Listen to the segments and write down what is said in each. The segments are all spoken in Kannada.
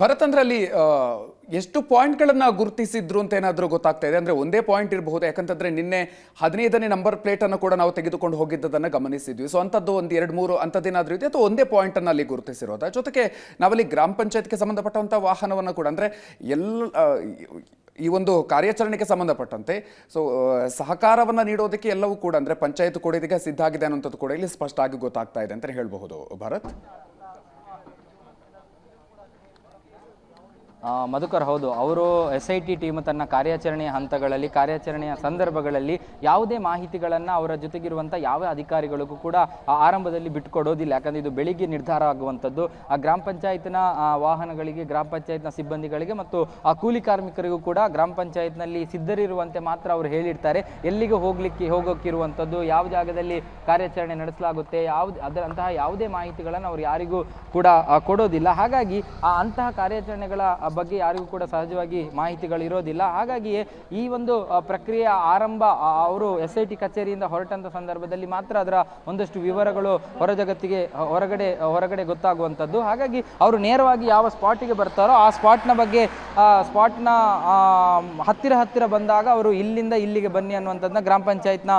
ಭರತ್ ಅಂದ್ರೆ ಅಲ್ಲಿ ಎಷ್ಟು ಪಾಯಿಂಟ್ಗಳನ್ನ ಗುರುತಿಸಿದ್ರು ಅಂತ ಏನಾದರೂ ಗೊತ್ತಾಗ್ತಾ ಇದೆ? ಅಂದ್ರೆ ಒಂದೇ ಪಾಯಿಂಟ್ ಇರಬಹುದು. ಯಾಕಂತಂದ್ರೆ ನಿನ್ನೆ ಹದಿನೈದನೇ ನಂಬರ್ ಪ್ಲೇಟ್ ಅನ್ನು ಕೂಡ ನಾವು ತೆಗೆದುಕೊಂಡು ಹೋಗಿದ್ದದನ್ನ ಗಮನಿಸಿದ್ವಿ. ಸೊ ಅಂಥದ್ದು ಒಂದು ಎರಡು ಮೂರು ಏನಾದರೂ ಇದೆ? ಅಥವಾ ಒಂದೇ ಪಾಯಿಂಟ್ ಅನ್ನ ಅಲ್ಲಿ ಗುರುತಿಸಿರೋದ? ಜೊತೆಗೆ ನಾವಲ್ಲಿ ಗ್ರಾಮ ಪಂಚಾಯತ್ಗೆ ಸಂಬಂಧಪಟ್ಟಂತ ವಾಹನವನ್ನು ಕೂಡ, ಅಂದ್ರೆ ಎಲ್ಲ ಈ ಒಂದು ಕಾರ್ಯಾಚರಣೆಗೆ ಸಂಬಂಧಪಟ್ಟಂತೆ ಸೊ ಸಹಕಾರವನ್ನ ನೀಡೋದಕ್ಕೆ ಎಲ್ಲವೂ ಕೂಡ, ಅಂದ್ರೆ ಪಂಚಾಯತ್ ಕೂಡ ಇದಕ್ಕೆ ಸಿದ್ಧ ಆಗಿದೆ ಅನ್ನೋಂಥದ್ದು ಕೂಡ ಇಲ್ಲಿ ಸ್ಪಷ್ಟ ಆಗಿ ಗೊತ್ತಾಗ್ತಾ ಇದೆ ಅಂತ ಹೇಳಬಹುದು. ಭರತ್? ಮಧುಕರ್ ಹೌದು, ಅವರು ಎಸ್ ಐ ಟಿ ಟೀಮ್ ತನ್ನ ಕಾರ್ಯಾಚರಣೆಯ ಹಂತಗಳಲ್ಲಿ, ಕಾರ್ಯಾಚರಣೆಯ ಸಂದರ್ಭಗಳಲ್ಲಿ ಯಾವುದೇ ಮಾಹಿತಿಗಳನ್ನು ಅವರ ಜೊತೆಗಿರುವಂಥ ಯಾವ ಅಧಿಕಾರಿಗಳಿಗೂ ಕೂಡ ಆರಂಭದಲ್ಲಿ ಬಿಟ್ಟುಕೊಡೋದಿಲ್ಲ. ಯಾಕಂದರೆ ಇದು ಬೆಳಿಗ್ಗೆ ನಿರ್ಧಾರ ಆಗುವಂಥದ್ದು. ಆ ಗ್ರಾಮ ಪಂಚಾಯತ್ನ ವಾಹನಗಳಿಗೆ, ಗ್ರಾಮ ಪಂಚಾಯತ್ನ ಸಿಬ್ಬಂದಿಗಳಿಗೆ ಮತ್ತು ಆ ಕೂಲಿ ಕಾರ್ಮಿಕರಿಗೂ ಕೂಡ ಗ್ರಾಮ ಪಂಚಾಯತ್ನಲ್ಲಿ ಸಿದ್ಧರಿರುವಂತೆ ಮಾತ್ರ ಅವರು ಹೇಳಿರ್ತಾರೆ. ಎಲ್ಲಿಗೆ ಹೋಗಲಿಕ್ಕೆ, ಹೋಗೋಕ್ಕಿರುವಂಥದ್ದು, ಯಾವ ಜಾಗದಲ್ಲಿ ಕಾರ್ಯಾಚರಣೆ ನಡೆಸಲಾಗುತ್ತೆ, ಯಾವ್ದು, ಅದರ ಅಂತಹ ಯಾವುದೇ ಮಾಹಿತಿಗಳನ್ನು ಅವರು ಯಾರಿಗೂ ಕೂಡ ಕೊಡೋದಿಲ್ಲ. ಹಾಗಾಗಿ ಆ ಅಂತಹ ಕಾರ್ಯಾಚರಣೆಗಳ ಬಗ್ಗೆ ಯಾರಿಗೂ ಕೂಡ ಸಹಜವಾಗಿ ಮಾಹಿತಿಗಳು ಇರೋದಿಲ್ಲ. ಹಾಗಾಗಿಯೇ ಈ ಒಂದು ಪ್ರಕ್ರಿಯೆ ಆರಂಭ ಅವರು ಎಸ್ ಐ ಟಿ ಕಚೇರಿಯಿಂದ ಹೊರಟಂತ ಸಂದರ್ಭದಲ್ಲಿ ಮಾತ್ರ ಅದರ ಒಂದಷ್ಟು ವಿವರಗಳು ಹೊರ ಜಗತ್ತಿಗೆ ಹೊರಗಡೆ ಹೊರಗಡೆ ಗೊತ್ತಾಗುವಂಥದ್ದು. ಹಾಗಾಗಿ ಅವರು ನೇರವಾಗಿ ಯಾವ ಸ್ಪಾಟಿಗೆ ಬರ್ತಾರೋ ಆ ಸ್ಪಾಟ್ನ ಬಗ್ಗೆ ಸ್ಪಾಟ್ನ ಹತ್ತಿರ ಹತ್ತಿರ ಬಂದಾಗ ಅವರು ಇಲ್ಲಿಂದ ಇಲ್ಲಿಗೆ ಬನ್ನಿ ಅನ್ನುವಂಥದ್ದನ್ನ ಗ್ರಾಮ ಪಂಚಾಯತ್ನ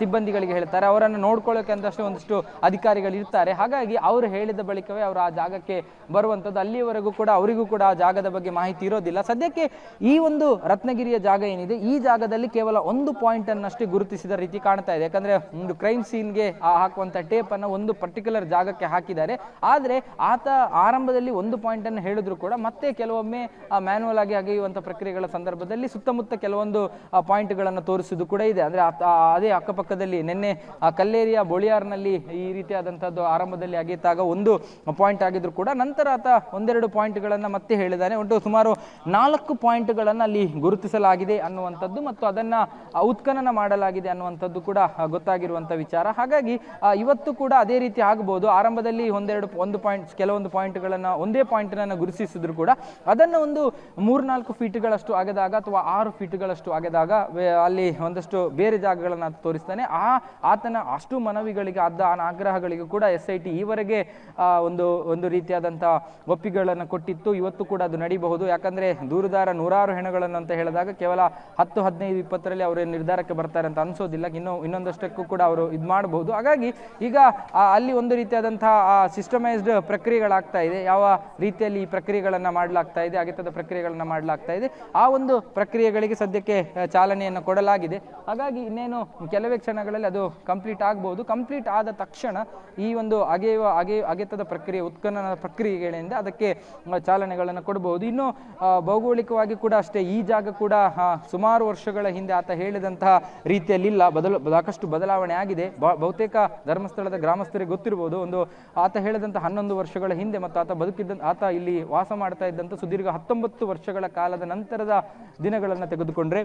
ಸಿಬ್ಬಂದಿಗಳಿಗೆ ಹೇಳ್ತಾರೆ. ಅವರನ್ನು ನೋಡ್ಕೊಳ್ಳೋಕೆ ಅಂತಷ್ಟು ಒಂದಷ್ಟು ಅಧಿಕಾರಿಗಳು ಇರ್ತಾರೆ. ಹಾಗಾಗಿ ಅವರು ಹೇಳಿದ ಬಳಿಕವೇ ಅವರು ಆ ಜಾಗಕ್ಕೆ ಬರುವಂಥದ್ದು. ಅಲ್ಲಿಯವರೆಗೂ ಕೂಡ ಅವರಿಗೂ ಕೂಡ ಆ ಜಾಗದ ಬಗ್ಗೆ ಮಾಹಿತಿ ಇರೋದಿಲ್ಲ. ಸದ್ಯಕ್ಕೆ ಈ ಒಂದು ರತ್ನಗಿರಿಯ ಜಾಗ ಏನಿದೆ, ಈ ಜಾಗದಲ್ಲಿ ಕೇವಲ ಒಂದು ಪಾಯಿಂಟ್ ಅನ್ನಷ್ಟೇ ಗುರುತಿಸಿದ ರೀತಿ ಕಾಣ್ತಾ ಇದೆ. ಯಾಕಂದ್ರೆ ಒಂದು ಕ್ರೈಮ್ ಸೀನ್ಗೆ ಹಾಕುವಂತ ಟೇಪ್ ಅನ್ನ ಒಂದು ಪರ್ಟಿಕ್ಯುಲರ್ ಜಾಗಕ್ಕೆ ಹಾಕಿದ್ದಾರೆ. ಆದ್ರೆ ಆತ ಆರಂಭದಲ್ಲಿ ಒಂದು ಪಾಯಿಂಟ್ ಅನ್ನು ಹೇಳಿದ್ರು ಕೂಡ ಮತ್ತೆ ಕೆಲವೊಮ್ಮೆ ಮ್ಯಾನುವಲ್ ಆಗಿ ಅಗೆಯುವಂತ ಪ್ರಕ್ರಿಯೆಗಳ ಸಂದರ್ಭದಲ್ಲಿ ಸುತ್ತಮುತ್ತ ಕೆಲವೊಂದು ಪಾಯಿಂಟ್ಗಳನ್ನು ತೋರಿಸುವುದು ಕೂಡ ಇದೆ. ಅಂದ್ರೆ ಅದೇ ಅಕ್ಕಪಕ್ಕದಲ್ಲಿ ನಿನ್ನೆ ಕಲ್ಲೇರಿಯ ಬೊಳಿಯಾರ್ನಲ್ಲಿ ಈ ರೀತಿಯಾದಂತಹದ್ದು ಆರಂಭದಲ್ಲಿ ಅಗೆಯುತ್ತಾಗ ಒಂದು ಪಾಯಿಂಟ್ ಆಗಿದ್ರು ಕೂಡ ನಂತರ ಆತ ಒಂದೆರಡು ಪಾಯಿಂಟ್ಗಳನ್ನ ಮತ್ತೆ ಹೇಳಿದ್ದಾನೆ ಒಟ್ಟು ಸುಮಾರು ನಾಲ್ಕು ಪಾಯಿಂಟ್ಗಳನ್ನು ಅಲ್ಲಿ ಗುರುತಿಸಲಾಗಿದೆ ಅನ್ನುವಂಥದ್ದು ಮತ್ತು ಅದನ್ನ ಉತ್ಖನನ ಮಾಡಲಾಗಿದೆ ಅನ್ನುವಂಥದ್ದು ಕೂಡ ಗೊತ್ತಾಗಿರುವಂಥ ವಿಚಾರ. ಹಾಗಾಗಿ ಇವತ್ತು ಕೂಡ ಅದೇ ರೀತಿ ಆಗಬಹುದು ಆರಂಭದಲ್ಲಿ ಒಂದೆರಡು, ಒಂದು ಪಾಯಿಂಟ್, ಕೆಲವೊಂದು ಪಾಯಿಂಟ್ಗಳನ್ನು ಒಂದೇ ಪಾಯಿಂಟ್ನನ್ನು ಗುರುತಿಸಿದ್ರು ಕೂಡ ಅದನ್ನು ಒಂದು ಮೂರ್ನಾಲ್ಕು ಫೀಟ್ಗಳಷ್ಟು ಆಗದಾಗ ಅಥವಾ ಆರು ಫೀಟ್ಗಳಷ್ಟು ಆಗದಾಗ ಅಲ್ಲಿ ಒಂದಷ್ಟು ಬೇರೆ ಜಾಗಗಳನ್ನು ತೋರಿಸ್ತಾನೆ. ಆ, ಆತನ ಅಷ್ಟು ಮನವಿಗಳಿಗೆ ಆದ ಆಗ್ರಹಗಳಿಗೂ ಕೂಡ ಎಸ್ ಐ ಟಿ ಈವರೆಗೆ ಒಂದು ಒಂದು ರೀತಿಯಾದಂಥ ಒಪ್ಪಿಗೆಗಳನ್ನು ಕೊಟ್ಟಿತ್ತು. ಇವತ್ತು ಕೂಡ ಅದು ನಡೀಬಹುದು ಯಾಕಂದ್ರೆ ದೂರದಾರ ನೂರಾರು ಹೆಣಗಳನ್ನು ಅಂತ ಹೇಳಿದಾಗ ಕೇವಲ ಹತ್ತು, ಹದಿನೈದು, ಇಪ್ಪತ್ತರಲ್ಲಿ ಅವರು ನಿರ್ಧಾರಕ್ಕೆ ಬರ್ತಾರೆ ಅಂತ ಅನ್ಸೋದಿಲ್ಲ. ಇನ್ನೂ ಇನ್ನೊಂದಷ್ಟಕ್ಕೂ ಕೂಡ ಅವರು ಇದು ಮಾಡಬಹುದು. ಹಾಗಾಗಿ ಈಗ ಅಲ್ಲಿ ಒಂದು ರೀತಿಯಾದಂತಹ ಸಿಸ್ಟಮೈಸ್ಡ್ ಪ್ರಕ್ರಿಯೆಗಳಾಗ್ತಾ ಇದೆ. ಯಾವ ರೀತಿಯಲ್ಲಿ ಈ ಪ್ರಕ್ರಿಯೆಗಳನ್ನ ಮಾಡಲಾಗ್ತಾ ಇದೆ, ಅಗತ್ಯದ ಪ್ರಕ್ರಿಯೆಗಳನ್ನ ಮಾಡಲಾಗ್ತಾ ಇದೆ. ಆ ಒಂದು ಪ್ರಕ್ರಿಯೆಗಳಿಗೆ ಸದ್ಯಕ್ಕೆ ಚಾಲನೆಯನ್ನು ಕೊಡಲಾಗಿದೆ. ಹಾಗಾಗಿ ಇನ್ನೇನು ಕೆಲವೇ ಕ್ಷಣಗಳಲ್ಲಿ ಅದು ಕಂಪ್ಲೀಟ್ ಆಗಬಹುದು ಕಂಪ್ಲೀಟ್ ಆದ ತಕ್ಷಣ ಈ ಒಂದು ಅಗೆಯುವ, ಅಗೆ ಅಗೆತದ ಪ್ರಕ್ರಿಯೆ, ಉತ್ಖನನ ಪ್ರಕ್ರಿಯೆಗಳಿಂದ ಅದಕ್ಕೆ ಚಾಲನೆಗಳನ್ನು ಕೊಡಬಹುದು ಇನ್ನು ಭೌಗೋಳಿಕವಾಗಿ ಕೂಡ ಅಷ್ಟೇ, ಈ ಜಾಗ ಕೂಡ ಸುಮಾರು ವರ್ಷಗಳ ಹಿಂದೆ ಆತ ಹೇಳಿದಂತಹ ರೀತಿಯಲ್ಲಿ ಇಲ್ಲ. ಬದಲು, ಸಾಕಷ್ಟು ಬದಲಾವಣೆ ಆಗಿದೆ. ಬಹುತೇಕ ಧರ್ಮಸ್ಥಳದ ಗ್ರಾಮಸ್ಥರಿಗೆ ಗೊತ್ತಿರ್ಬೋದು. ಒಂದು, ಆತ ಹೇಳಿದಂತ ಹನ್ನೊಂದು ವರ್ಷಗಳ ಹಿಂದೆ ಮತ್ತು ಆತ ಬದುಕಿದ್ದ, ಆತ ಇಲ್ಲಿ ವಾಸ ಮಾಡ್ತಾ ಇದ್ದಂಥ ಸುದೀರ್ಘ ಹತ್ತೊಂಬತ್ತು ವರ್ಷಗಳ ಕಾಲದ ನಂತರದ ದಿನಗಳನ್ನು ತೆಗೆದುಕೊಂಡ್ರೆ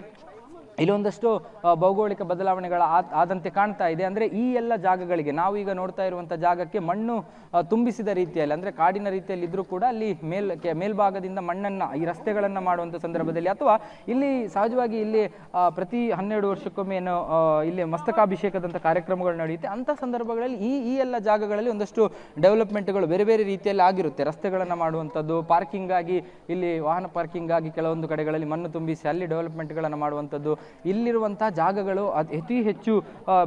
ಇಲ್ಲೊಂದಷ್ಟು ಭೌಗೋಳಿಕ ಬದಲಾವಣೆಗಳ ಆದ್- ಆದಂತೆ ಕಾಣ್ತಾ ಇದೆ. ಅಂದರೆ ಈ ಎಲ್ಲ ಜಾಗಗಳಿಗೆ, ನಾವು ಈಗ ನೋಡ್ತಾ ಇರುವಂಥ ಜಾಗಕ್ಕೆ ಮಣ್ಣು ತುಂಬಿಸಿದ ರೀತಿಯಲ್ಲಿ, ಅಂದರೆ ಕಾಡಿನ ರೀತಿಯಲ್ಲಿ ಇದ್ರೂ ಕೂಡ ಅಲ್ಲಿ ಮೇಲ್ ಮೇಲ್ಭಾಗದಿಂದ ಮಣ್ಣನ್ನು, ಈ ರಸ್ತೆಗಳನ್ನು ಮಾಡುವಂಥ ಸಂದರ್ಭದಲ್ಲಿ, ಅಥವಾ ಇಲ್ಲಿ ಸಹಜವಾಗಿ ಇಲ್ಲಿ ಪ್ರತಿ ಹನ್ನೆರಡು ವರ್ಷಕ್ಕೊಮ್ಮೆ ಏನು ಇಲ್ಲಿ ಮಸ್ತಕಾಭಿಷೇಕದಂಥ ಕಾರ್ಯಕ್ರಮಗಳು ನಡೆಯುತ್ತೆ. ಅಂಥ ಸಂದರ್ಭಗಳಲ್ಲಿ ಈ ಈ ಎಲ್ಲ ಜಾಗಗಳಲ್ಲಿ ಒಂದಷ್ಟು ಡೆವಲಪ್ಮೆಂಟ್ಗಳು ಬೇರೆ ಬೇರೆ ರೀತಿಯಲ್ಲಿ ಆಗಿರುತ್ತೆ. ರಸ್ತೆಗಳನ್ನು ಮಾಡುವಂಥದ್ದು, ಪಾರ್ಕಿಂಗ್ ಆಗಿ, ಇಲ್ಲಿ ವಾಹನ ಪಾರ್ಕಿಂಗ್ ಆಗಿ ಕೆಲವೊಂದು ಕಡೆಗಳಲ್ಲಿ ಮಣ್ಣು ತುಂಬಿಸಿ ಅಲ್ಲಿ ಡೆವಲಪ್ಮೆಂಟ್ಗಳನ್ನು ಮಾಡುವಂಥದ್ದು ಇಲ್ಲಿರುವಂತಹ ಜಾಗಗಳು ಅತಿ ಹೆಚ್ಚು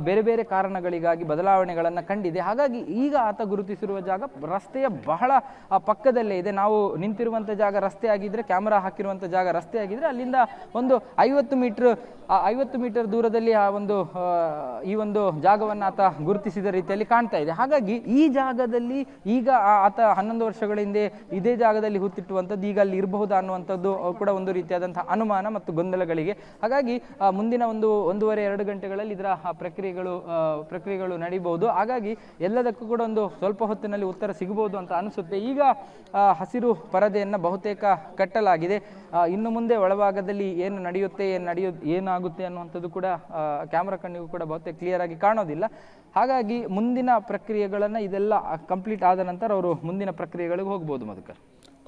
ಬೇರೆ ಬೇರೆ ಕಾರಣಗಳಿಗಾಗಿ ಬದಲಾವಣೆಗಳನ್ನು ಕಂಡಿದೆ. ಹಾಗಾಗಿ ಈಗ ಆತ ಗುರುತಿಸಿರುವ ಜಾಗ ರಸ್ತೆಯ ಬಹಳ ಪಕ್ಕದಲ್ಲೇ ಇದೆ. ನಾವು ನಿಂತಿರುವಂಥ ಜಾಗ ರಸ್ತೆ ಆಗಿದ್ರೆ, ಕ್ಯಾಮರಾ ಹಾಕಿರುವಂಥ ಜಾಗ ರಸ್ತೆ ಆಗಿದ್ರೆ ಅಲ್ಲಿಂದ ಒಂದು ಐವತ್ತು ಮೀಟರ್ ಐವತ್ತು ಮೀಟರ್ ದೂರದಲ್ಲಿ ಆ ಒಂದು ಈ ಒಂದು ಜಾಗವನ್ನು ಆತ ಗುರುತಿಸಿದ ರೀತಿಯಲ್ಲಿ ಕಾಣ್ತಾ ಇದೆ. ಹಾಗಾಗಿ ಈ ಜಾಗದಲ್ಲಿ ಈಗ ಆತ ಹನ್ನೊಂದು ವರ್ಷಗಳ ಹಿಂದೆ ಇದೇ ಜಾಗದಲ್ಲಿ ಹುತ್ತಿಟ್ಟುವಂಥದ್ದು ಈಗ ಅಲ್ಲಿ ಇರಬಹುದು ಅನ್ನುವಂಥದ್ದು ಕೂಡ ಒಂದು ರೀತಿಯಾದಂಥ ಅನುಮಾನ ಮತ್ತು ಗೊಂದಲಗಳಿಗೆ. ಹಾಗಾಗಿ ಮುಂದಿನ ಒಂದು ಒಂದೂವರೆ, ಎರಡು ಗಂಟೆಗಳಲ್ಲಿ ಇದರ ಪ್ರಕ್ರಿಯೆಗಳು ಪ್ರಕ್ರಿಯೆಗಳು ನಡೀಬಹುದು. ಹಾಗಾಗಿ ಎಲ್ಲದಕ್ಕೂ ಕೂಡ ಒಂದು ಸ್ವಲ್ಪ ಹೊತ್ತಿನಲ್ಲಿ ಉತ್ತರ ಸಿಗಬಹುದು ಅಂತ ಅನಿಸುತ್ತೆ. ಈಗ ಹಸಿರು ಪರದೆಯನ್ನು ಬಹುತೇಕ ಕಟ್ಟಲಾಗಿದೆ. ಇನ್ನು ಮುಂದೆ ಒಳಭಾಗದಲ್ಲಿ ಏನು ನಡೆಯುತ್ತೆ, ಏನು ನಡೆಯೋ, ಏನಾಗುತ್ತೆ ಅನ್ನುವಂಥದ್ದು ಕೂಡ ಕ್ಯಾಮ್ರಾ ಕಣ್ಣಿಗೂ ಕೂಡ ಬಹುತೇಕ ಕ್ಲಿಯರ್ ಆಗಿ ಕಾಣೋದಿಲ್ಲ. ಹಾಗಾಗಿ ಮುಂದಿನ ಪ್ರಕ್ರಿಯೆಗಳನ್ನು ಇದೆಲ್ಲ ಕಂಪ್ಲೀಟ್ ಆದ ನಂತರ ಅವರು ಮುಂದಿನ ಪ್ರಕ್ರಿಯೆಗಳಿಗೆ ಹೋಗ್ಬೋದು, ಮಧುಕರ್.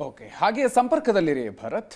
ಓಕೆ ಹಾಗೆ ಸಂಪರ್ಕದಲ್ಲಿರಿ ಭರತ್.